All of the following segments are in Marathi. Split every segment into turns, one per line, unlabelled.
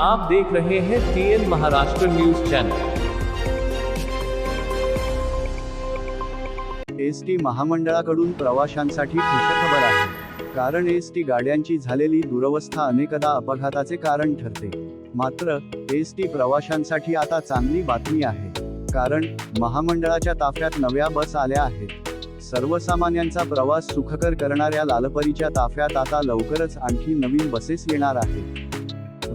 आप देख रहे हैं TN Maharashtra news channel
S T महामंडळाकडून प्रवाशांसाठी खुशखबर आहे. कारण एस टी गाड्यांची झालेली दुरवस्था अनेकदा अपघाताचे कारण ठरते. मात्र एस टी प्रवाशांसाठी आता चांगली बातमी आहे. कारण महामंडळाच्या ताफ्यात नव्या बस आल्या आहेत. सर्वसामान्यांचा प्रवास सुखकर करणाऱ्या लालपरीच्या ताफ्यात आता लवकरच आणखी नवीन बसेस येणार आहेत.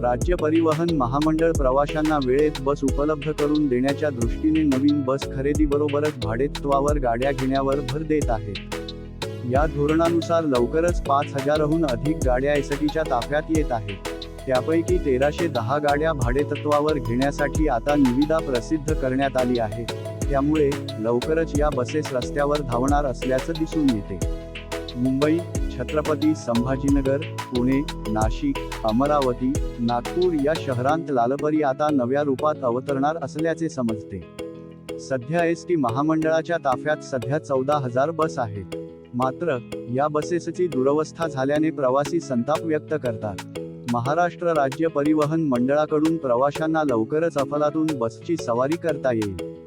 राज्य परिवहन महामंडळ प्रवाशांना वेळेत बस उपलब्ध करून देण्याच्या दृष्टीने नवीन बस खरेदीबरोबरच भाडेतत्वावर गाड्या घेण्यावर भर देत आहे. या धोरणानुसार लवकरच पाच हजारहून अधिक गाड्या एसटीच्या ताफ्यात येत आहेत. त्यापैकी तेराशे दहा गाड्या भाडेतत्वावर घेण्यासाठी आता निविदा प्रसिद्ध करण्यात आली आहे. त्यामुळे लवकरच या बसेस रस्त्यावर धावणार असल्याचं दिसून येते. मुंबई छत्रपती संभाजीनगर पुणे नाशिक अमरावती नागपूर या शहरांत लालपरी आता नव्या रूपात अवतरणार असल्याचे समजते. सध्या एस टी महामंडळाच्या ताफ्यात सध्या चौदा हजार बस आहेत. मात्र या बसेसची दुरवस्था झाल्याने प्रवासी संताप व्यक्त करतात. महाराष्ट्र राज्य परिवहन मंडळाकडून प्रवाशांना लवकरच अफलातून बसची सवारी करता येईल.